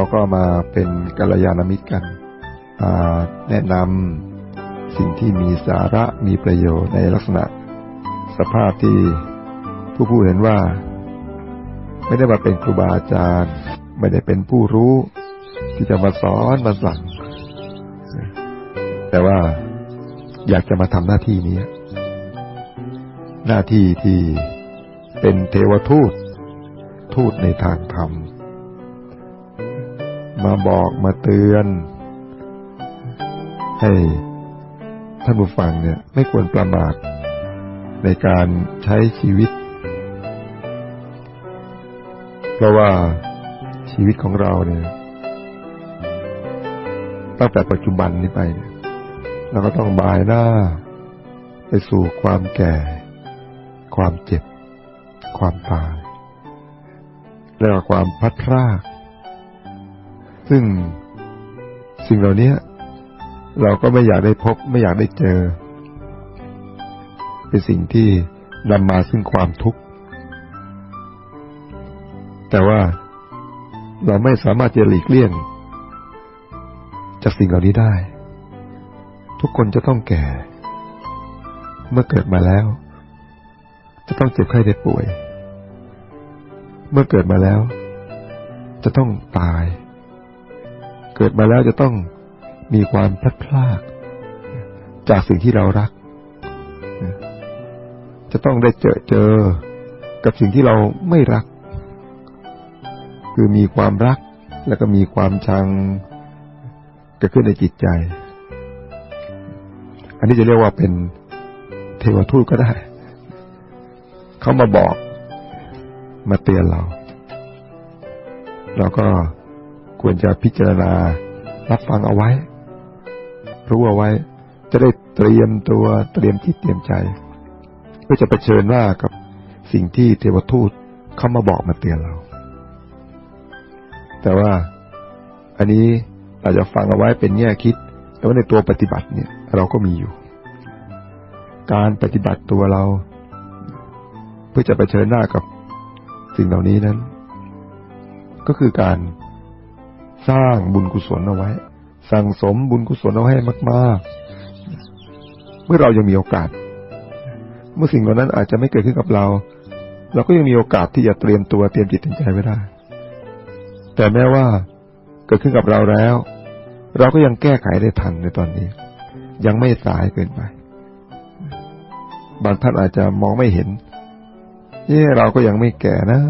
เราก็มาเป็นกัลยาณมิตรกันแนะนำสิ่งที่มีสาระมีประโยชน์ในลักษณะสภาพที่ผู้ผู้เห็นว่า ไม่ได้มาเป็นครูบาอาจารย์ ไม่ได้เป็นผู้รู้ที่จะมาสอนมาสั่งแต่ว่าอยากจะมาทำหน้าที่นี้ หน้าที่ที่เป็นเทวทูต ทูตในทางธรรม มาบอกมาเตือน ให้ท่านผู้ฟังเนี่ย ไม่ควรประมาทในการใช้ชีวิต เพราะว่าชีวิตของเราเนี่ยตั้งแต่ปัจจุบันนี้ไปเนี่ยเราก็ต้องบายหน้า ไปสู่ความแก่ ความเจ็บ ความตาย และความพัดพราก ซึ่งสิ่งเหล่านี้เราก็ไม่อยากได้พบไม่อยากได้เจอ เป็นสิ่งที่นำมาซึ่งความทุกข์ แต่ว่าเราไม่สามารถจะหลีกเลี่ยง จากสิ่งเหล่านี้ได้ ทุกคนจะต้องแก่ เมื่อเกิดมาแล้ว จะต้องเจ็บไข้ได้ป่วย เมื่อเกิดมาแล้ว จะต้องตาย เกิดมาแล้วจะต้องมีความพลัดพราก จากสิ่งที่เรารัก จะต้องได้เจอเจอกับสิ่งที่เราไม่รัก คือมีความรักแล้วก็มีความชังเกิดขึ้นในจิตใจ อันนี้จะเรียกว่าเป็นเทวทูตก็ได้ เขามาบอกมาเตือนเรา เราก็ ควรจะพิจารณา รับฟังเอาไว้ รู้เอาไว้ จะได้เตรียมตัวเตรียมจิตเตรียมใจ เพื่อจะะเผชิญหน้ากับสิ่งที่เทวทูตเข้ามาบอกมาเตือนเรา แต่ว่าอันนี้อาจจะฟังเอาไว้เป็นแง่คิด แต่ว่าในตัวปฏิบัติเนี่ย เราก็มีอยู่ การปฏิบัติตัวเรา เพื่อจะไปเชิญหน้ากับสิ่งเหล่านี้นั้น ก็คือการ สร้างบุญกุศลเอาไว้ สั่งสมบุญกุศลเอาให้มาก ๆ เมื่อเรายังมีโอกาส เมื่อสิ่งเหล่านั้นอาจจะไม่เกิดขึ้นกับเรา เราก็ยังมีโอกาสที่จะเตรียมตัวเตรียมจิตเตรียมใจไว้ได้ แต่แม้ว่าเกิดขึ้นกับเราแล้ว เราก็ยังแก้ไขได้ทันในตอนนี้ ยังไม่สายเกินไป บางท่านอาจจะมองไม่เห็นเย่เราก็ยังไม่แก่นะ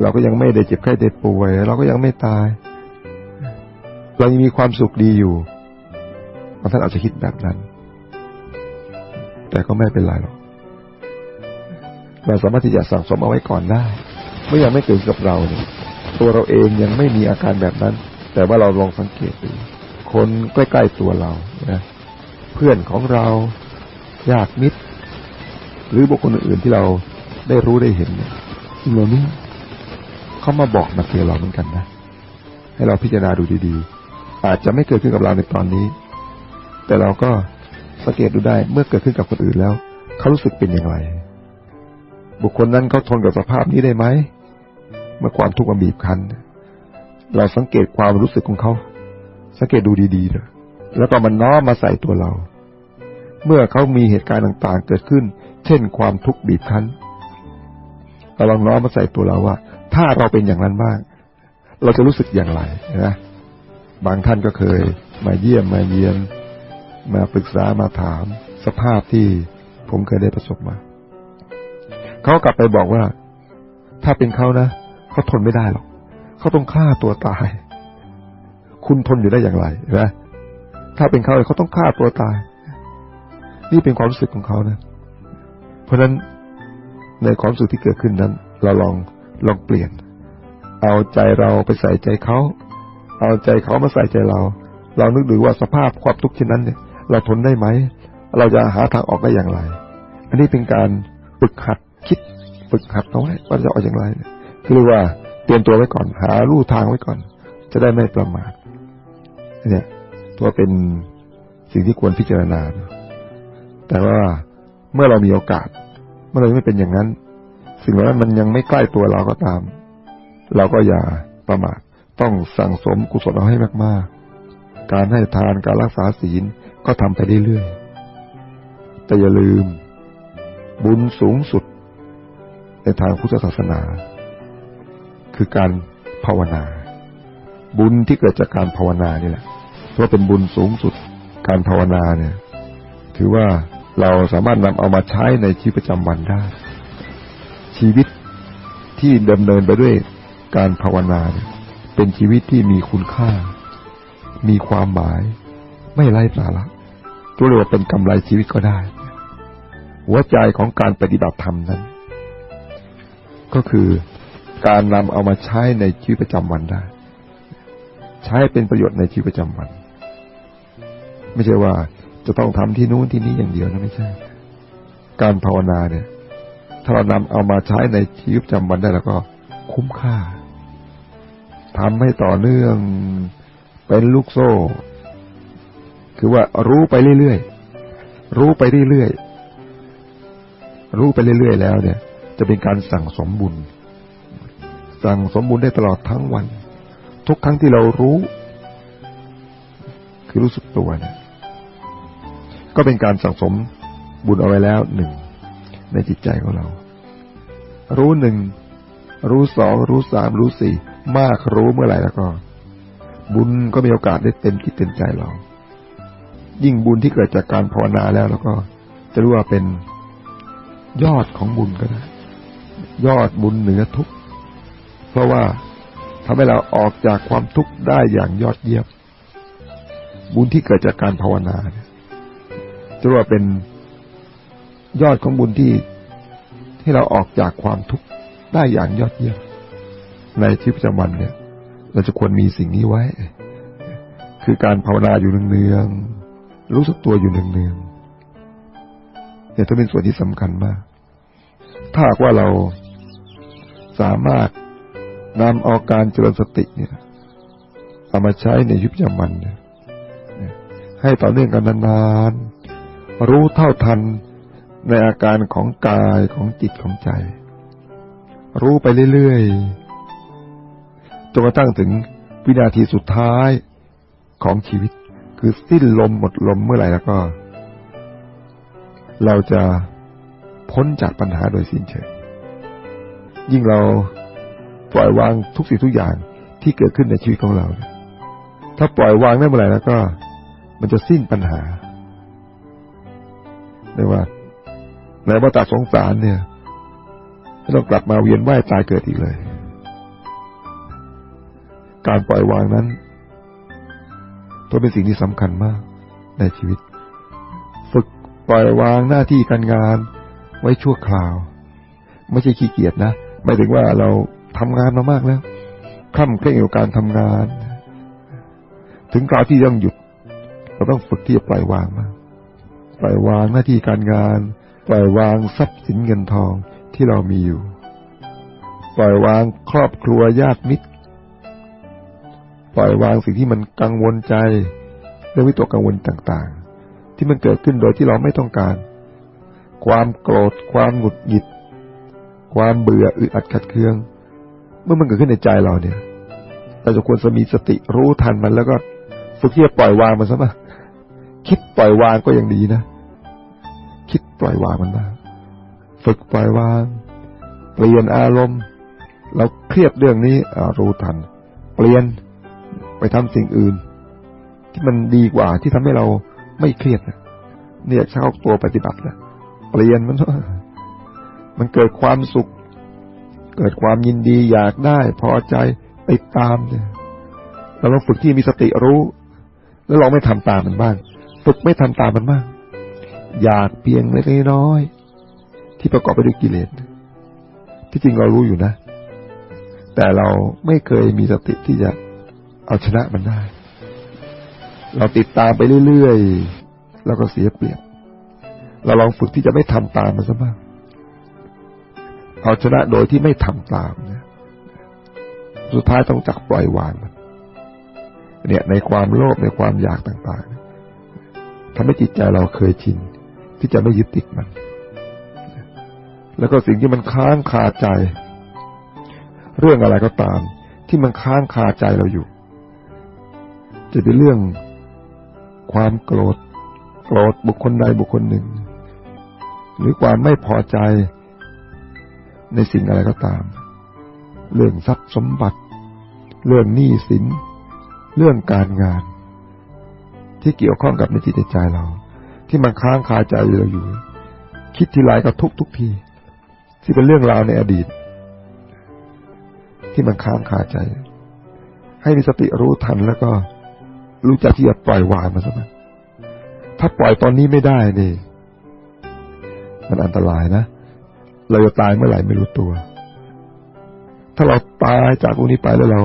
เราก็ยังไม่ได้เจ็บไข้ได้ป่วย เราก็ยังไม่ตาย เรายังมีความสุขดีอยู่บางท่านอาจจะคิดแบบนั้น แต่ก็ไม่เป็นไรหรอกเราสามารถที่จะสั่งสมเอาไว้ก่อนได้เมื่อยังไม่เกิดกับเราเนี่ยตัวเราเองยังไม่มีอาการแบบนั้น แต่ว่าเราลองสังเกตดูคนใกล้ๆตัวเรานะเพื่อนของเราญาติมิตร หรือบุคคลอื่นที่เราได้รู้ได้เห็นเนี่ยสิ่งเหล่านี้ เขามาบอกมาเตือนเราเหมือนกันนะ ให้เราพิจารณาดูดีๆ อาจจะไม่เกิดขึ้นกับเราในตอนนี้ แต่เราก็สังเกตดูได้เมื่อเกิดขึ้นกับคนอื่นแล้วเขารู้สึกเป็นอย่างไร บุคคลนั้นเขาทนกับสภาพนี้ได้ไหมเมื่อความทุกข์มันบีบคั้นเราสังเกตความรู้สึกของเขา สังเกตดูดีๆเลยแล้วก็มันน้อมมาใส่ตัวเรา เมื่อเขามีเหตุการณ์ต่างๆ เกิดขึ้น เช่นความทุกข์บีบคั้นเราลองน้อมมาใส่ตัวเราว่า ถ้าเราเป็นอย่างนั้นบ้าง เราจะรู้สึกอย่างไรนะบางท่านก็เคยมาเยี่ยมมาเยียน มาปรึกษามาถามสภาพที่ผมเคยได้ประสบมา เขากลับไปบอกว่า ถ้าเป็นเขานะเขาทนไม่ได้หรอกเขาต้องฆ่าตัวตาย คุณทนอยู่ได้อย่างไรนะถ้าเป็นเขาเขาต้องฆ่าตัวตาย นี่เป็นความรู้สึกของเขานะ เพราะฉะนั้นในความรู้สึกที่เกิดขึ้นนั้น เราลอง ลองเปลี่ยน เอาใจเราไปใส่ใจเขาเอาใจเขามาใส่ใจเรา เรานึกดูว่าสภาพความทุกข์เช่นนั้นเนี่ย เราทนได้ไหม เราจะหาทางออกได้อย่างไร อันนี้เป็นการฝึกหัดคิดฝึกหัดเอาไว้ว่าจะออกอย่างไรคือว่าเตรียมตัวไว้ก่อน หาลู่ทางไว้ก่อน จะได้ไม่ประมาทเนี่ยตัวเป็นสิ่งที่ควรพิจารณา แต่ว่าเมื่อเรามีโอกาส เมื่อเราไม่เป็นอย่างนั้น สิ่งเหล่านั้นมันยังไม่ใกล้ตัวเราก็ตาม เราก็อย่าประมาทต้องสั่งสมกุศลเอาให้มากๆ การให้ทานการรักษาศีลก็ทำไปเรื่อยๆแต่อย่าลืม บุญสูงสุด ในทางพุทธศาสนา คือการภาวนา บุญที่เกิดจากการภาวนานี่แหละเพราะเป็นบุญสูงสุดการภาวนาเนี่ย ถือว่าเราสามารถนำเอามาใช้ในชีวิตประจำวันได้ ชีวิตที่ดำเนินไปด้วยการภาวนาเป็นชีวิตที่มีคุณค่า มีความหมาย ไม่ไร้สาระตัวเรียกว่าเป็นกำไรชีวิตก็ได้ หัวใจของการปฏิบัติธรรมนั้น ก็คือการนำเอามาใช้ในชีวิตประจำวันได้ ใช้เป็นประโยชน์ในชีวิตประจำวัน ไม่ใช่ว่าจะต้องทำที่นู้นที่นี้อย่างเดียวนะไม่ใช่ การภาวนาเนี่ย ถ้าเรานำเอามาใช้ในชีวิตประจำวันได้แล้วก็คุ้มค่าทำให้ต่อเนื่องเป็นลูกโซ่ คือว่ารู้ไปเรื่อยๆ รู้ไปเรื่อยๆ รู้ไปเรื่อยๆ แล้วเนี่ย จะเป็นการสั่งสมบุญ สั่งสมบุญได้ตลอดทั้งวัน ทุกครั้งที่เรารู้ คือรู้สึกตัวเนี่ย ก็เป็นการสั่งสมบุญเอาไว้แล้วหนึ่ง ในจิตใจของเรา รู้หนึ่ง รู้สอง รู้สาม รู้สี่ มากรู้เมื่อไหร่แล้วก็ บุญก็มีโอกาสได้เต็มจิตเต็มใจเรา ยิ่งบุญที่เกิดจากการภาวนาแล้วแล้วก็ จะรู้ว่าเป็นยอดของบุญก็ได้ ยอดบุญเหนือทุก เพราะว่าทำให้เราออกจากความทุกข์ได้อย่างยอดเยี่ยม บุญที่เกิดจากการภาวนาจะรู้ว่าเป็น ยอดของบุญที่ที่เราออกจากความทุกข์ได้อย่างยอดเยี่ยมในชีวิตประจำวันเนี่ย เราจะควรมีสิ่งนี้ไว้ คือการภาวนาอยู่เนืองๆรู้สึกตัวอยู่เนืองๆเนี่ยต้องเป็นส่วนที่สำคัญมาก ถ้าว่าเราสามารถนำเอาการเจริญสติเนี่ยเอามาใช้ในชีวิตประจำวันเนี่ยให้ต่อเนื่องกันนานๆรู้เท่าทัน ในอาการของกายของจิตของใจ รู้ไปเรื่อยๆจนกระทั่งถึงวินาทีสุดท้ายของชีวิต คือสิ้นลมหมดลมเมื่อไหร่แล้วก็ เราจะพ้นจากปัญหาโดยสิ้นเชิงยิ่งเราปล่อยวางทุกสิ่งทุกอย่างที่เกิดขึ้นในชีวิตของเรา ถ้าปล่อยวางได้เมื่อไหร่แล้วก็ มันจะสิ้นปัญหาเรียกว่า ในวัฏสงสารเนี่ยไม่ต้องกลับมาเวียนว่ายตายเกิดอีกเลย การปล่อยวางนั้นตัวเป็นสิ่งที่สำคัญมากในชีวิต ฝึกปล่อยวางหน้าที่การงานไว้ชั่วคราว ไม่ใช่ขี้เกียจนะไม่ถึงว่าเราทำงานมามากแล้วคล่ำเคร่งกับการทำงาน ถึงคราวที่ต้องหยุด เราต้องฝึกที่จะปล่อยวางมากปล่อยวางหน้าที่การงาน ปล่อยวางทรัพย์สินเงินทองที่เรามีอยู่ ปล่อยวางครอบครัวญาติมิตร ปล่อยวางสิ่งที่มันกังวลใจเรื่องวิตกกังวลต่างๆ ที่มันเกิดขึ้นโดยที่เราไม่ต้องการ ความโกรธ ความหงุดหงิด ความเบื่ออึดอัดขัดเคือง เมื่อมันเกิดขึ้นในใจเราเนี่ยเราจะควรจะมีสติรู้ทันมันแล้วก็ฝึกที่จะปล่อยวางมันซะมาคิดปล่อยวางก็ยังดีนะ คิดปล่อยวางมันบ้างฝึกปล่อยวาง เปลี่ยนอารมณ์ เราเครียดเรื่องนี้รู้ทัน เปลี่ยนไปทำสิ่งอื่น ที่มันดีกว่าที่ทำให้เราไม่เครียดเนี่ยเข้าตัวปฏิบัติแล้วเปลี่ยนมัน มันเกิดความสุข เกิดความยินดีอยากได้ พอใจไปตามเนี่ยเราลองฝึกที่มีสติรู้ แล้วลองไม่ทำตามมันบ้าง ฝึกไม่ทำตามมันบ้าง อยากเพียงเล็กน้อยที่ประกอบไปด้วยกิเลสที่จริงเรารู้อยู่นะ แต่เราไม่เคยมีสติที่จะเอาชนะมันได้ เราติดตามไปเรื่อยๆแล้วก็เสียเปรียบ เราลองฝึกที่จะไม่ทำตามมันซะบ้างเอาชนะโดยที่ไม่ทำตามนี่ยสุดท้ายต้องจักปล่อยวางมันเนี่ยในความโลภในความอยากต่างๆทำให้จิตใจเราเคยชิน ที่จะไม่ยึดติดมัน แล้วก็สิ่งที่มันค้างคาใจ เรื่องอะไรก็ตาม ที่มันค้างคาใจเราอยู่ จะเป็นเรื่องความโกรธ โกรธบุคคลใดบุคคลหนึ่ง หรือความไม่พอใจในสิ่งอะไรก็ตาม เรื่องทรัพย์สมบัติ เรื่องหนี้สิน เรื่องการงาน ที่เกี่ยวข้องกับในจิตใจเรา ที่มันค้างคาใจเราอยู่ คิดทีไรก็ทุกทุกที ที่เป็นเรื่องราวในอดีต ที่มันค้างคาใจ ให้มีสติรู้ทันแล้วก็รู้จักที่จะปล่อยวางมันซะมันถ้าปล่อยตอนนี้ไม่ได้นี่ มันอันตรายนะ เราจะตายเมื่อไหร่ไม่รู้ตัว ถ้าเราตายจากตรงนี้ไปแล้วเรา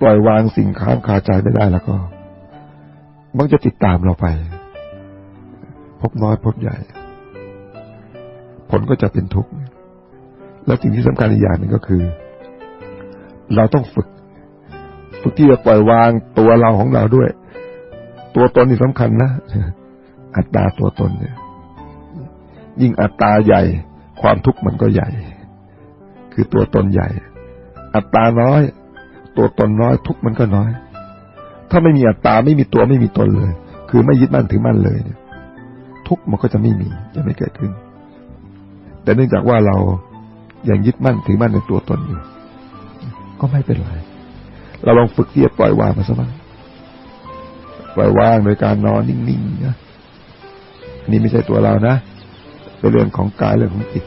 ปล่อยวางสิ่งค้างคาใจไม่ได้แล้วก็ มันจะติดตามเราไป พบน้อยพบใหญ่ ผลก็จะเป็นทุกข์ และสิ่งที่สำคัญอีกอย่างหนึ่งก็คือ เราต้องฝึก ฝึกที่จะปล่อยวางตัวเราของเราด้วย ตัวตนนี่สำคัญนะ อัตตาตัวตนเนี่ย ยิ่งอัตตาใหญ่ ความทุกข์มันก็ใหญ่ คือตัวตนใหญ่ อัตตาน้อย ตัวตนน้อยทุกข์มันก็น้อย ถ้าไม่มีอัตตาไม่มีตัวไม่มีตนเลย คือไม่ยึดมั่นถือมั่นเลยเนี่ย ทุกข์มันก็จะไม่มีจะไม่เกิดขึ้น แต่เนื่องจากว่าเรายังยึดมั่นถือมั่นในตัวตนอยู่ ก็ไม่เป็นไร เราลองฝึกที่จะปล่อยวางมาสักบ้างปล่อยวางโดยการนอนนิ่งๆนะนี่ไม่ใช่ตัวเรานะเป็นเรื่องของกายเรื่องของจิต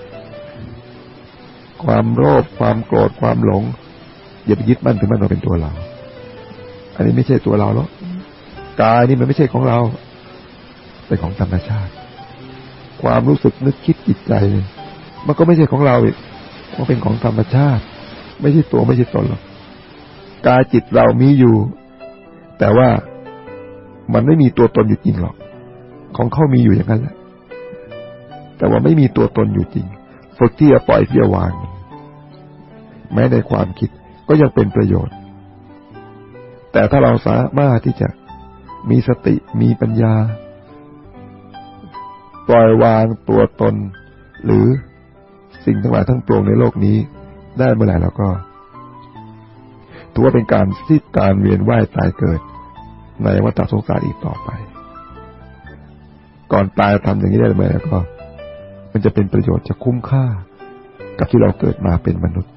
ความโลภความโกรธความหลง อย่าไปยึดมั่นถือมั่นว่าเป็นตัวเรา อันนี้ไม่ใช่ตัวเราหรอกกายนี่มันไม่ใช่ของเรา เป็นของธรรมชาติ ความรู้สึกนึกคิดจิตใจเลยมันก็ไม่ใช่ของเราอีกมันเป็นของธรรมชาติ ไม่ใช่ตัวไม่ใช่ตนหรอกกายจิตเรามีอยู่ แต่ว่ามันไม่มีตัวตนอยู่จริงหรอก ของเขามีอยู่อย่างนั้นแหละแต่ว่าไม่มีตัวตนอยู่จริงฝึกที่จะปล่อยที่จะวาง แม้ในความคิดก็ยังเป็นประโยชน์ แต่ถ้าเราสามารถที่จะมีสติมีปัญญา ปล่อยวางตัวตน หรือสิ่งทั้งหลายทั้งปวงในโลกนี้ได้เมื่อไหร่แล้วก็ถือว่าเป็นการสิ้นการเวียนว่ายตายเกิด ในวัฏสงสารอีกต่อไป ก่อนตายทำอย่างนี้ได้ไหมแล้วก็ มันจะเป็นประโยชน์จะคุ้มค่า กับที่เราเกิดมาเป็นมนุษย์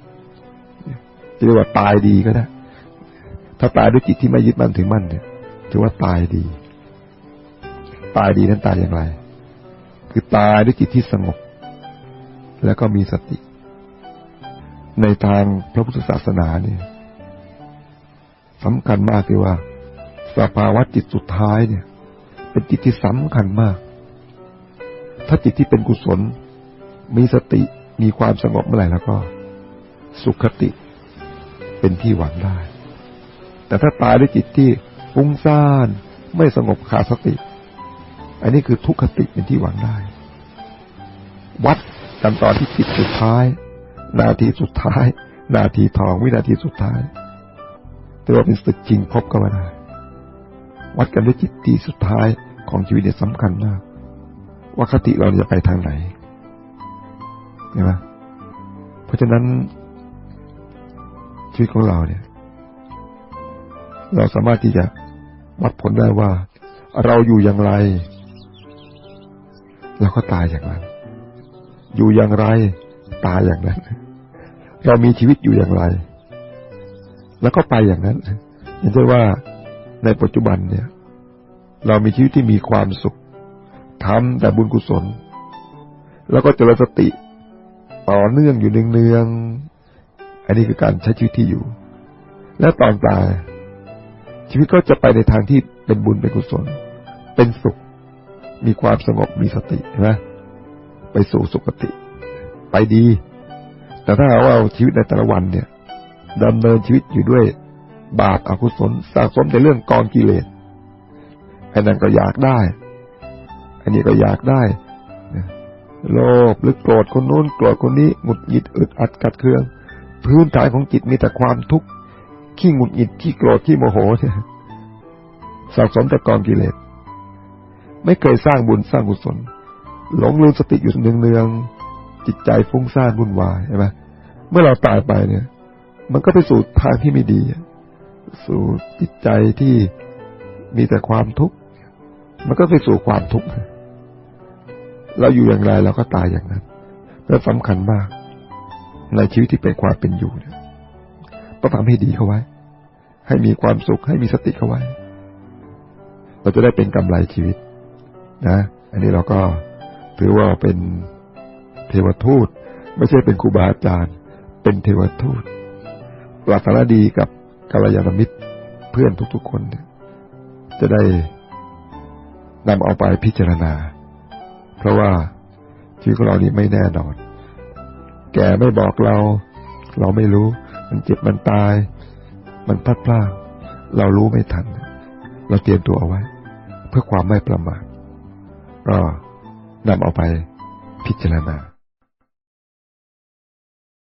จะเรียกว่าตายดีก็ได้ ถ้าตายด้วยจิตที่ไม่ยึดมั่นถึงมั่นเนี่ยถือว่าตายดี ตายดีนั้นตายอย่างไร คือตายด้วยจิตที่สงบ แล้วก็มีสติ ในทางพระพุทธศาสนาเนี่ยสำคัญมากที่ว่า สภาวะจิตสุดท้ายเนี่ย เป็นจิตที่สำคัญมาก ถ้าจิตที่เป็นกุศล มีสติมีความสงบเมื่อไหร่แล้วก็ สุขติเป็นที่หวังได้ แต่ถ้าตายด้วยจิตที่ฟุ้งซ่านไม่สงบขาดสติ อันนี้คือทุกขติเป็นที่หวังได้ วัดกันตอนที่จิตสุดท้าย นาทีสุดท้าย นาทีทองวินาทีสุดท้ายแต่ว่าเป็นศึกจริงพบก็ว่าได้ วัดกันด้วยจิตที่สุดท้ายของชีวิตเนี่ยสำคัญมาก ว่าคติเราจะไปทางไหนเห็นไหมเพราะฉะนั้นชีวิตของเราเนี่ย เราสามารถที่จะวัดผลได้ว่าเราอยู่อย่างไร เราก็ตายอย่างนั้น อยู่อย่างไร ตายอย่างนั้น เรามีชีวิตอยู่อย่างไร แล้วก็ไปอย่างนั้นเห็นได้ว่าในปัจจุบันเนี่ย เรามีชีวิตที่มีความสุขทำแต่บุญกุศล แล้วก็เจริญสติต่อเนื่องอยู่เนืองๆอันนี้คือการใช้ชีวิตที่อยู่ และตอนตายชีวิตก็จะไปในทางที่เป็นบุญเป็นกุศล เป็นสุข มีความสงบมีสตินะไปสู่สุคติ ไปดี แต่ถ้าเราชีวิตในแต่ละวันเนี่ยดำเนินชีวิตอยู่ด้วยบาปอากุศลสะสมแต่เรื่องกองกิเลสอันนั้นก็อยากได้ อันนี้ก็อยากได้โลภหรือโกรธคนนู้นโกรธคนนี้หงุดหงิดอึดอัดกัดเคือง พื้นฐานของจิตมีแต่ความทุกข์ขี้หงุดหงิดขี้โกรธขี้โมโหเนี่ยสะสมแต่กองกิเลส ไม่เคยสร้างบุญสร้างกุศล หลงลืมสติอยู่เนืองๆจิตใจฟุ้งซ่านวุ่นวายใช่ไหมเมื่อเราตายไปเนี่ย มันก็ไปสู่ทางที่ไม่ดี สู่จิตใจที่มีแต่ความทุกข์ มันก็ไปสู่ความทุกข์ เราอยู่อย่างไรเราก็ตายอย่างนั้นและสำคัญมาก ในชีวิตที่เป็นความเป็นอยู่เนี่ยต้องทำให้ดีเข้าไว้ ให้มีความสุขให้มีสติเข้าไว้ เราจะได้เป็นกำไรชีวิต นะ อันนี้เราก็ถือว่าเป็นเทวทูต ไม่ใช่เป็นครูบาอาจารย์ เป็นเทวทูต ปรารถนาดีกับกัลยาณมิตรเพื่อนทุกๆคน จะได้นำเอาไปพิจารณา เพราะว่าชีวิตของเรานี่ไม่แน่นอน แกไม่บอกเรา เราไม่รู้ มันเจ็บมันตาย มันพลาดพลาดเรารู้ไม่ทัน เราเตรียมตัวเอาไว้ เพื่อความไม่ประมาท ก็นำเอาไปพิจารณา